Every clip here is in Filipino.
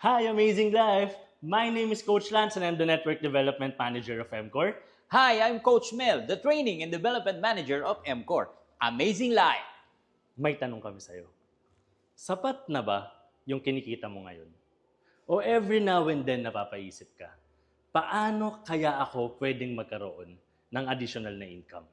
Hi, Amazing Life! My name is Coach Lance and I'm the Network Development Manager of MCOR. Hi, I'm Coach Mel, the Training and Development Manager of MCOR. Amazing Life! May tanong kami sa'yo. Sapat na ba yung kinikita mo ngayon? O every now and then napapaisip ka, paano kaya ako pwedeng magkaroon ng additional na income?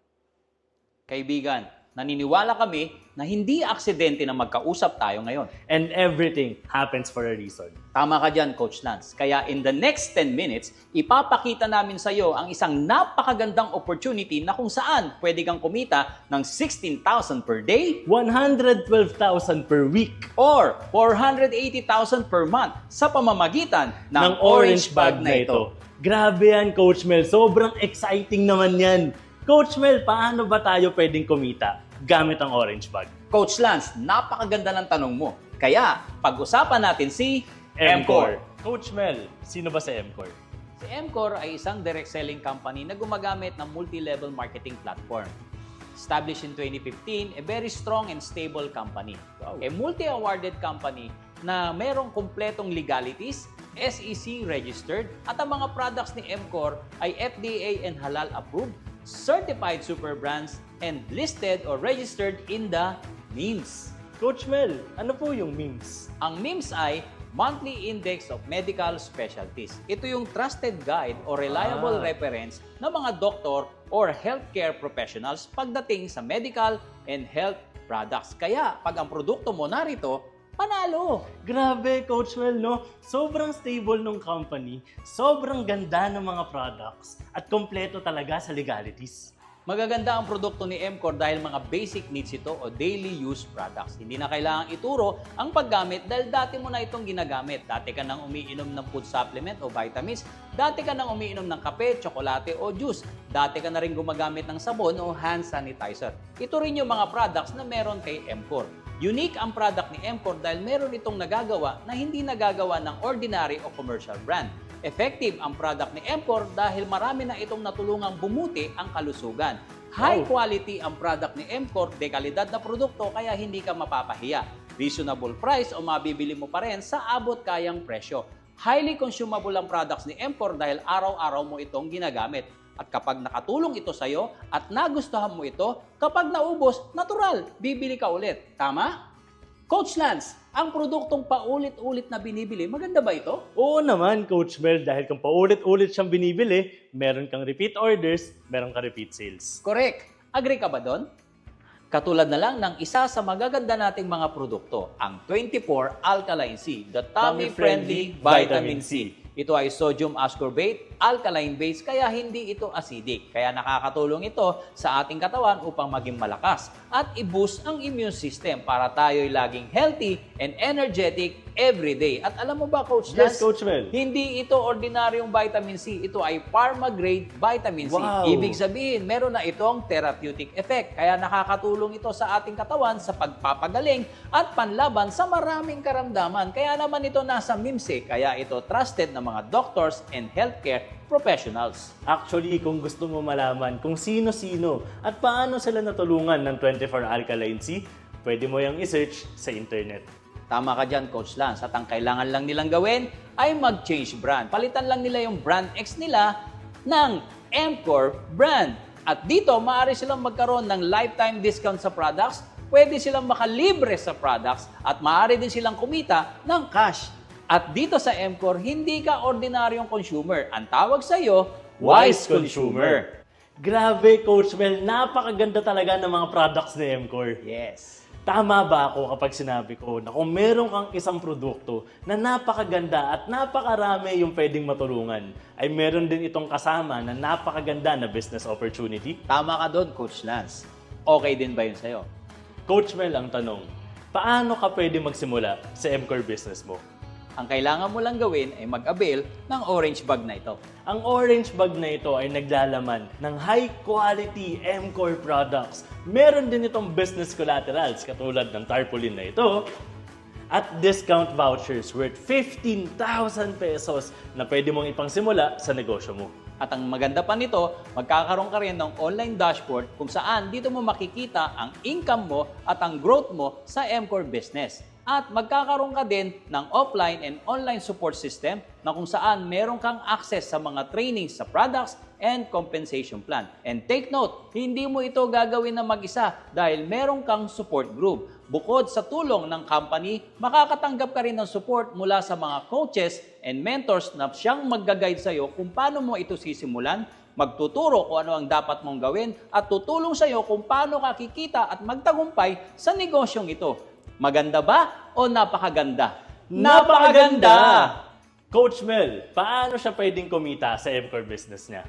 Kaibigan, naniniwala kami na hindi aksidente na magkausap tayo ngayon. And everything happens for a reason. Tama ka dyan, Coach Lance. Kaya in the next 10 minutes, ipapakita namin sa iyo ang isang napakagandang opportunity na kung saan pwede kang kumita ng 16,000 per day 112,000 per week or 480,000 per month sa pamamagitan ng, orange bag na ito. Grabe yan, Coach Mel. Sobrang exciting naman yan. Coach Mel, paano ba tayo pwedeng kumita gamit ang orange bag? Coach Lance, napakaganda ng tanong mo. Kaya, pag-usapan natin si MCOR. Coach Mel, sino ba sa MCOR? Si MCOR ay isang direct selling company na gumagamit ng multi-level marketing platform. Established in 2015, a very strong and stable company. Wow. A multi-awarded company na merong kumpletong legalities, SEC registered, at ang mga products ni MCOR ay FDA and halal approved, certified super brands, and listed or registered in the NIMS. Coach Mel, ano po yung memes? Ang MIMS ay Monthly Index of Medical Specialties. Ito yung trusted guide o reliable Ah. reference ng mga doktor or healthcare professionals pagdating sa medical and health products. Kaya, pag ang produkto mo narito, panalo! Grabe, Coach Mel, no? Sobrang stable ng company, sobrang ganda ng mga products, at kompleto talaga sa legalities. Magaganda ang produkto ni MCOR dahil mga basic needs ito o daily use products. Hindi na kailangang ituro ang paggamit dahil dati mo na itong ginagamit. Dati ka nang umiinom ng food supplement o vitamins. Dati ka nang umiinom ng kape, tsokolate o juice. Dati ka na rin gumagamit ng sabon o hand sanitizer. Ito rin yung mga products na meron kay MCOR. Unique ang product ni MCOR dahil meron itong nagagawa na hindi nagagawa ng ordinary o commercial brand. Effective ang product ni MCOR dahil marami na itong natulungang bumuti ang kalusugan. High Wow. quality ang product ni MCOR, dekalidad na produkto kaya hindi ka mapapahiya. Reasonable price o mabibili mo pa rin sa abot kayang presyo. Highly consumable ang products ni MCOR dahil araw-araw mo itong ginagamit. At kapag nakatulong ito sa'yo at nagustuhan mo ito, kapag naubos, natural, bibili ka ulit. Tama? Coach Lance, ang produktong paulit-ulit na binibili, maganda ba ito? Oo naman, Coach Mel, dahil kung paulit-ulit siyang binibili, meron kang repeat orders, meron kang repeat sales. Correct. Agree ka ba doon? Katulad na lang ng isa sa magaganda nating mga produkto, ang 24 Alkaline C, the tummy-friendly vitamin C. Ito ay sodium ascorbate, alkaline base, kaya hindi ito acidic. Kaya nakakatulong ito sa ating katawan upang maging malakas at i-boost ang immune system para tayo'y laging healthy and energetic every day. At alam mo ba, Coach Yes, Lance, Coach Mel. hindi ito ordinaryong vitamin C. Ito ay pharma-grade vitamin C. Wow. Ibig sabihin, meron na itong therapeutic effect. Kaya nakakatulong ito sa ating katawan sa pagpapagaling at panlaban sa maraming karamdaman. Kaya naman ito nasa MIMS eh. Kaya ito trusted ng mga doctors and healthcare professionals. Actually, kung gusto mo malaman kung sino-sino at paano sila natulungan ng 24 Alkaline C, pwede mo yung i-search sa internet. Tama ka dyan, Coach Lance. At ang kailangan lang nilang gawin ay mag-change brand. Palitan lang nila yung brand X nila ng MCOR brand. At dito, maaari silang magkaroon ng lifetime discount sa products, pwede silang makalibre sa products, at maaari din silang kumita ng cash. At dito sa MCOR, hindi ka ordinaryong consumer. Ang tawag sa iyo, wise consumer. Grabe, Coach Mel, napakaganda talaga ng mga products ni MCOR. Yes. Tama ba ako kapag sinabi ko na kung meron kang isang produkto na napakaganda at napakarami yung pwedeng matulungan, ay meron din itong kasama na napakaganda na business opportunity? Tama ka doon, Coach Lance. Okay din ba yun sa'yo? Coach Mel, ang tanong, paano ka pwede magsimula sa MCOR business mo? Ang kailangan mo lang gawin ay mag-avail ng orange bag na ito. Ang orange bag na ito ay naglalaman ng high quality MCOR products. Meron din itong business collaterals katulad ng tarpaulin na ito at discount vouchers worth 15,000 pesos na pwede mong ipangsimula sa negosyo mo. At ang maganda pa nito, magkakaroon ka rin ng online dashboard kung saan dito mo makikita ang income mo at ang growth mo sa MCOR business. At magkakaroon ka din ng offline and online support system na kung saan meron kang access sa mga trainings sa products and compensation plan. And take note, hindi mo ito gagawin na mag-isa dahil meron kang support group. Bukod sa tulong ng company, makakatanggap ka rin ng support mula sa mga coaches and mentors na siyang mag-guide sa'yo kung paano mo ito sisimulan, magtuturo kung ano ang dapat mong gawin at tutulong sa iyo kung paano ka kikita at magtagumpay sa negosyong ito. Maganda ba o napakaganda? Napakaganda! Coach Mel, paano siya pwedeng kumita sa MCore business niya?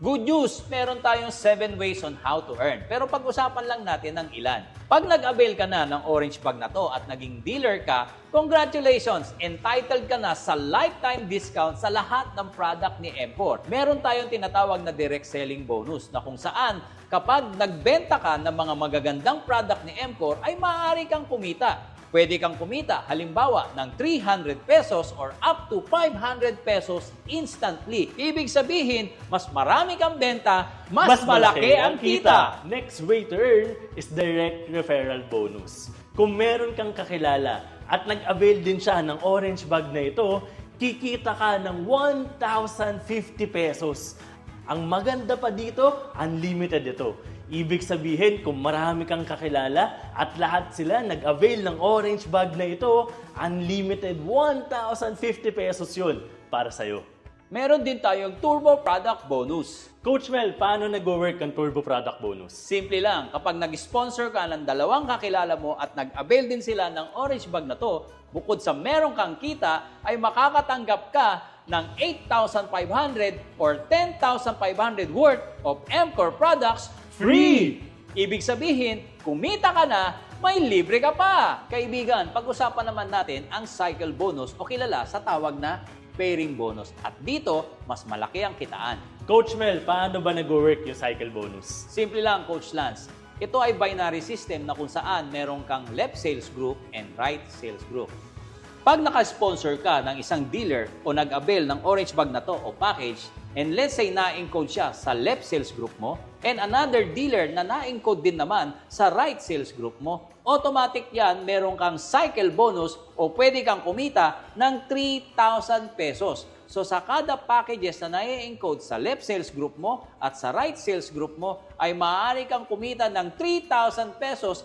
Good news! Meron tayong 7 ways on how to earn. Pero pag-usapan lang natin ng ilan. Pag nag-avail ka na ng orange bag na to at naging dealer ka, congratulations! Entitled ka na sa lifetime discount sa lahat ng product ni M4. Meron tayong tinatawag na direct selling bonus na kung saan kapag nagbenta ka ng mga magagandang product ni M4 ay maaari kang kumita. Pwede kang kumita halimbawa ng 300 pesos or up to 500 pesos instantly. Ibig sabihin, mas marami kang benta, mas, malaki ang kita. Next way to earn is direct referral bonus. Kung meron kang kakilala at nag-avail din siya ng orange bag na ito, kikita ka ng 1,050 pesos. Ang maganda pa dito, unlimited ito. Ibig sabihin, kung marami kang kakilala at lahat sila nag-avail ng orange bag na ito, unlimited 1,050 pesos yun para sa'yo. Meron din tayong turbo product bonus. Coach Mel, paano nag-work ang Turbo Product Bonus? Simple lang, kapag nag-sponsor ka ng dalawang kakilala mo at nag-avail din sila ng orange bag na to, bukod sa meron kang kita, ay makakatanggap ka ng 8,500 or 10,500 worth of MCore products free! Ibig sabihin, kumita ka na, may libre ka pa! Kaibigan, pag-usapan naman natin ang cycle bonus o kilala sa tawag na pairing bonus. At dito, mas malaki ang kitaan. Coach Mel, paano ba nag-work yung cycle bonus? Simple lang, Coach Lance. Ito ay binary system na kung saan meron kang left sales group and right sales group. Pag naka-sponsor ka ng isang dealer o nag-avail ng orange bag na to o package, and let's say na-encode siya sa left sales group mo, and another dealer na na-encode din naman sa right sales group mo, automatic yan, meron kang cycle bonus o pwede kang kumita ng 3,000 pesos. So sa kada packages na na-encode sa left sales group mo at sa right sales group mo, ay maaari kang kumita ng 3,000 pesos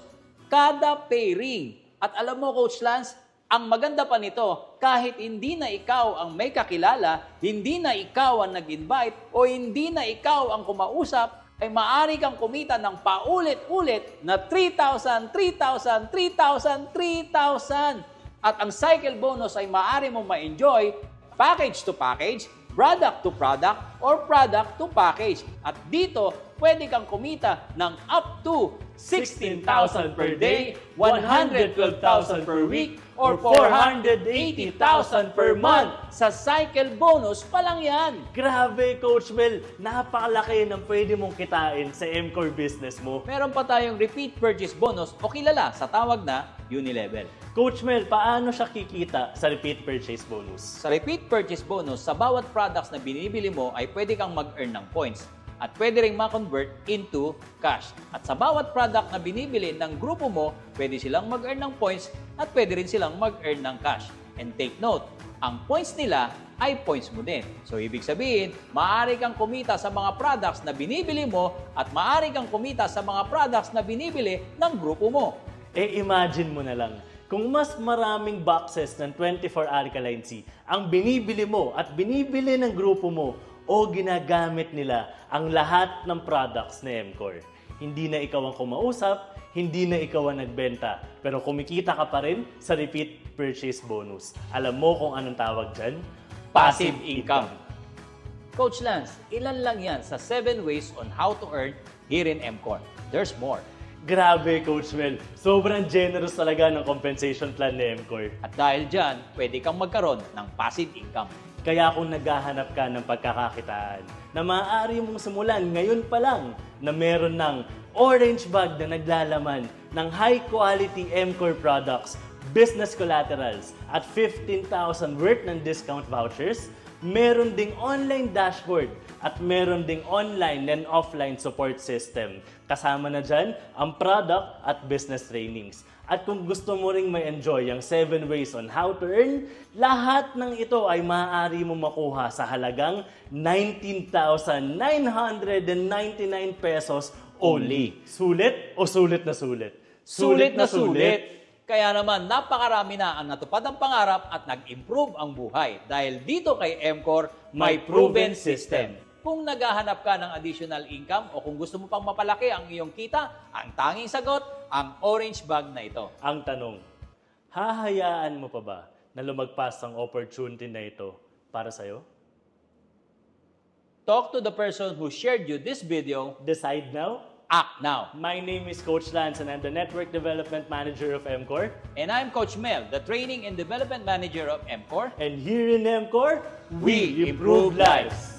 kada pairing. At alam mo, Coach Lance, ang maganda pa nito, kahit hindi na ikaw ang may kakilala, hindi na ikaw ang nag-invite, o hindi na ikaw ang kumausap, ay maaari kang kumita ng paulit-ulit na 3,000, 3,000, 3,000, 3,000. At ang cycle bonus ay maaari mo ma-enjoy package to package, product to product, or product to package. At dito, pwede kang kumita ng up to 16,000 per day, 112,000 per week, or 480,000 per month. Sa cycle bonus pa lang yan. Grabe, Coach Mel, napakalaki ng pwede mong kitain sa MCore business mo. Meron pa tayong repeat purchase bonus o kilala sa tawag na Unilevel. Coach Mel, paano siya kikita sa repeat purchase bonus? Sa repeat purchase bonus, sa bawat products na binibili mo ay pwede kang mag-earn ng points at pwede ring ma-convert into cash. At sa bawat product na binibili ng grupo mo, pwede silang mag-earn ng points at pwede rin silang mag-earn ng cash. And take note, ang points nila ay points mo din. So, ibig sabihin, maaari kang kumita sa mga products na binibili mo at maaari kang kumita sa mga products na binibili ng grupo mo. Eh imagine mo na lang, kung mas maraming boxes ng 24 Alkaline C ang binibili mo at binibili ng grupo mo o ginagamit nila ang lahat ng products na MCore. Hindi na ikaw ang kumausap, hindi na ikaw ang nagbenta, pero kumikita ka pa rin sa repeat purchase bonus. Alam mo kung anong tawag dyan? Passive income. Coach Lance, ilan lang yan sa 7 ways on how to earn here in MCOR. There's more. Grabe, Coach Mel. Sobrang generous talaga ng compensation plan ni MCore. At dahil dyan, pwede kang magkaroon ng passive income. Kaya kung naghahanap ka ng pagkakakitaan na maaari mong simulan ngayon pa lang na meron ng orange bag na naglalaman ng high quality MCore products, business collaterals at 15,000 worth ng discount vouchers, meron ding online dashboard at meron ding online and offline support system. Kasama na dyan ang product at business trainings. At kung gusto mo ring may enjoy ang 7 ways on how to earn, lahat ng ito ay maaari mo makuha sa halagang 19,999 pesos only. Sulit o sulit na sulit? Sulit na sulit. Kaya naman, napakarami na ang natupad ang pangarap at nag-improve ang buhay. Dahil dito kay MCOR, may proven system. Kung naghahanap ka ng additional income o kung gusto mo pang mapalaki ang iyong kita, ang tanging sagot, ang orange bag na ito. Ang tanong, hahayaan mo pa ba na lumagpas ang opportunity na ito para sa'yo? Talk to the person who shared you this video. Decide now? Act now. My name is Coach Lance and I'm the Network Development Manager of MCOR. And I'm Coach Mel, the Training and Development Manager of MCOR. And here in MCOR, We improve lives.